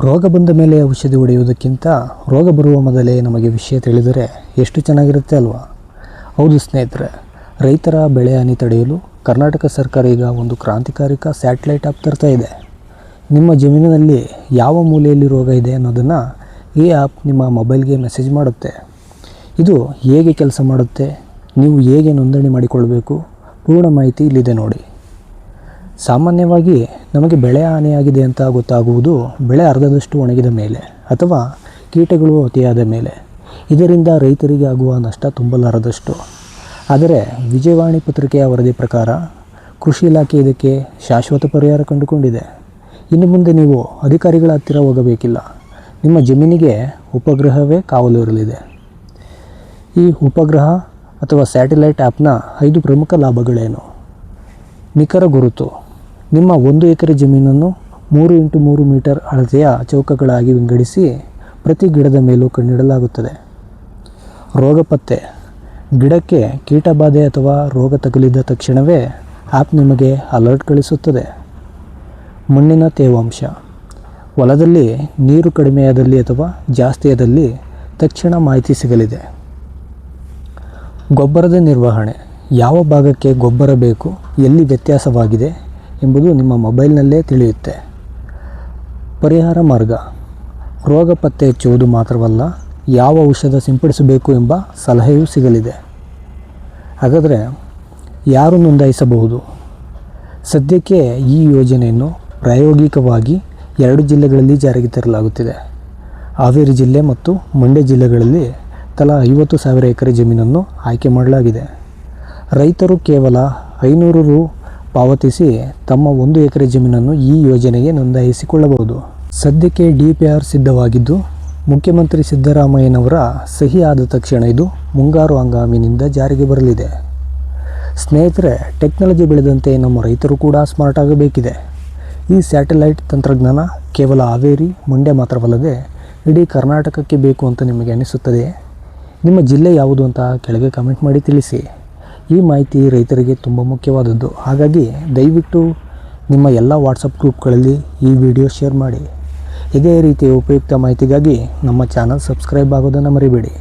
ರೋಗ ಬಂದ ಮೇಲೆ ಔಷಧಿ ಹೊಡೆಯುವುದಕ್ಕಿಂತ ರೋಗ ಬರುವ ಮೊದಲೇ ನಮಗೆ ವಿಷಯ ತಿಳಿದರೆ ಎಷ್ಟು ಚೆನ್ನಾಗಿರುತ್ತೆ ಅಲ್ವಾ? ಹೌದು ಸ್ನೇಹಿತರೆ, ರೈತರ ಬೆಳೆ ಹಾನಿ ತಡೆಯಲು ಕರ್ನಾಟಕ ಸರ್ಕಾರ ಈಗ ಒಂದು ಕ್ರಾಂತಿಕಾರಿಕ ಸ್ಯಾಟಲೈಟ್ ಆ್ಯಪ್ ತರ್ತಾ ಇದೆ. ನಿಮ್ಮ ಜಮೀನಿನಲ್ಲಿ ಯಾವ ಮೂಲೆಯಲ್ಲಿ ರೋಗ ಇದೆ ಅನ್ನೋದನ್ನು ಈ ಆ್ಯಪ್ ನಿಮ್ಮ ಮೊಬೈಲ್ಗೆ ಮೆಸೇಜ್ ಮಾಡುತ್ತೆ. ಇದು ಹೇಗೆ ಕೆಲಸ ಮಾಡುತ್ತೆ? ನೀವು ಹೇಗೆ ನೋಂದಣಿ ಮಾಡಿಕೊಳ್ಬೇಕು? ಪೂರ್ಣ ಮಾಹಿತಿ ಇಲ್ಲಿದೆ ನೋಡಿ. ಸಾಮಾನ್ಯವಾಗಿ ನಮಗೆ ಬೆಳೆ ಹಾನಿಯಾಗಿದೆ ಅಂತ ಗೊತ್ತಾಗುವುದು ಬೆಳೆ ಅರ್ಧದಷ್ಟು ಒಣಗಿದ ಮೇಲೆ ಅಥವಾ ಕೀಟಗಳು ಅತಿಯಾದ ಮೇಲೆ. ಇದರಿಂದ ರೈತರಿಗೆ ಆಗುವ ನಷ್ಟ ತುಂಬಲಾರದಷ್ಟು. ಆದರೆ ವಿಜಯವಾಣಿ ಪತ್ರಿಕೆಯ ವರದಿ ಪ್ರಕಾರ ಕೃಷಿ ಇಲಾಖೆ ಇದಕ್ಕೆ ಶಾಶ್ವತ ಪರಿಹಾರ ಕಂಡುಕೊಂಡಿದೆ. ಇನ್ನು ಮುಂದೆ ನೀವು ಅಧಿಕಾರಿಗಳ ಹತ್ತಿರ ಹೋಗಬೇಕಿಲ್ಲ. ನಿಮ್ಮ ಜಮೀನಿಗೆ ಉಪಗ್ರಹವೇ ಕಾವಲು ಇರಲಿದೆ. ಈ ಉಪಗ್ರಹ ಅಥವಾ ಸ್ಯಾಟಲೈಟ್ ಆ್ಯಪ್ನ ಐದು ಪ್ರಮುಖ ಲಾಭಗಳೇನು? ನಿಖರ ಗುರುತು. ನಿಮ್ಮ ಒಂದು ಎಕರೆ ಜಮೀನನ್ನು ಮೂರು ಇಂಟು ಮೂರು ಮೀಟರ್ ಅಳತೆಯ ಚೌಕಗಳಾಗಿ ವಿಂಗಡಿಸಿ ಪ್ರತಿ ಗಿಡದ ಮೇಲೂ ಕಣ್ಣಿಡಲಾಗುತ್ತದೆ. ರೋಗ ಪತ್ತೆ. ಗಿಡಕ್ಕೆ ಕೀಟಬಾಧೆ ಅಥವಾ ರೋಗ ತಗುಲಿದ ತಕ್ಷಣವೇ ಆ್ಯಪ್ ನಿಮಗೆ ಅಲರ್ಟ್ ಕಳಿಸುತ್ತದೆ. ಮಣ್ಣಿನ ತೇವಾಂಶ. ಹೊಲದಲ್ಲಿ ನೀರು ಕಡಿಮೆಯಾದಲ್ಲಿ ಅಥವಾ ಜಾಸ್ತಿಯಾದಲ್ಲಿ ತಕ್ಷಣ ಮಾಹಿತಿ ಸಿಗಲಿದೆ. ಗೊಬ್ಬರದ ನಿರ್ವಹಣೆ. ಯಾವ ಭಾಗಕ್ಕೆ ಗೊಬ್ಬರ ಬೇಕು, ಎಲ್ಲಿ ವ್ಯತ್ಯಾಸವಾಗಿದೆ ಎಂಬುದು ನಿಮ್ಮ ಮೊಬೈಲ್ನಲ್ಲೇ ತಿಳಿಯುತ್ತೆ. ಪರಿಹಾರ ಮಾರ್ಗ. ರೋಗ ಪತ್ತೆ ಹೆಚ್ಚುವುದು ಮಾತ್ರವಲ್ಲ, ಯಾವ ಔಷಧ ಸಿಂಪಡಿಸಬೇಕು ಎಂಬ ಸಲಹೆಯೂ ಸಿಗಲಿದೆ. ಹಾಗಾದರೆ, ಯಾರು ನೋಂದಾಯಿಸಬಹುದು? ಸದ್ಯಕ್ಕೆ ಈ ಯೋಜನೆಯನ್ನು ಪ್ರಾಯೋಗಿಕವಾಗಿ ಎರಡು ಜಿಲ್ಲೆಗಳಲ್ಲಿ ಜಾರಿಗೆ ತರಲಾಗುತ್ತಿದೆ. ಹಾವೇರಿ ಜಿಲ್ಲೆ ಮತ್ತು ಮಂಡ್ಯ ಜಿಲ್ಲೆಗಳಲ್ಲಿ ತಲಾ ಐವತ್ತು ಸಾವಿರ ಎಕರೆ ಜಮೀನನ್ನು ಆಯ್ಕೆ ಮಾಡಲಾಗಿದೆ. ರೈತರು ಕೇವಲ ಐನೂರು ರು ಪಾವತಿಸಿ ತಮ್ಮ ಒಂದು ಎಕರೆ ಜಮೀನನ್ನು ಈ ಯೋಜನೆಗೆ ನೋಂದಾಯಿಸಿಕೊಳ್ಳಬಹುದು. ಸದ್ಯಕ್ಕೆ ಡಿ ಪಿ ಆರ್ ಸಿದ್ಧವಾಗಿದ್ದು, ಮುಖ್ಯಮಂತ್ರಿ ಸಿದ್ದರಾಮಯ್ಯನವರ ಸಹಿ ಆದ ತಕ್ಷಣ ಇದು ಮುಂಗಾರು ಹಂಗಾಮಿನಿಂದ ಜಾರಿಗೆ ಬರಲಿದೆ. ಸ್ನೇಹಿತರೆ, ಟೆಕ್ನಾಲಜಿ ಬೆಳೆದಂತೆ ನಮ್ಮ ರೈತರು ಕೂಡ ಸ್ಮಾರ್ಟ್ ಆಗಬೇಕಿದೆ. ಈ ಸ್ಯಾಟಲೈಟ್ ತಂತ್ರಜ್ಞಾನ ಕೇವಲ ಹಾವೇರಿ, ಮಂಡ್ಯ ಮಾತ್ರವಲ್ಲದೆ ಇಡೀ ಕರ್ನಾಟಕಕ್ಕೆ ಬೇಕು ಅಂತ ನಿಮಗೆ ಅನಿಸುತ್ತದೆ? ನಿಮ್ಮ ಜಿಲ್ಲೆ ಯಾವುದು ಅಂತ ಕೆಳಗೆ ಕಮೆಂಟ್ ಮಾಡಿ ತಿಳಿಸಿ. ಈ ಮಾಹಿತಿ ರೈತರಿಗೆ ತುಂಬ ಮುಖ್ಯವಾದದ್ದು. ಹಾಗಾಗಿ ದಯವಿಟ್ಟು ನಿಮ್ಮ ಎಲ್ಲ ವಾಟ್ಸಪ್ ಗ್ರೂಪ್ಗಳಲ್ಲಿ ಈ ವಿಡಿಯೋ ಶೇರ್ ಮಾಡಿ. ಇದೇ ರೀತಿಯ ಉಪಯುಕ್ತ ಮಾಹಿತಿಗಾಗಿ ನಮ್ಮ ಚಾನಲ್ ಸಬ್ಸ್ಕ್ರೈಬ್ ಆಗೋದನ್ನು ಮರಿಬೇಡಿ.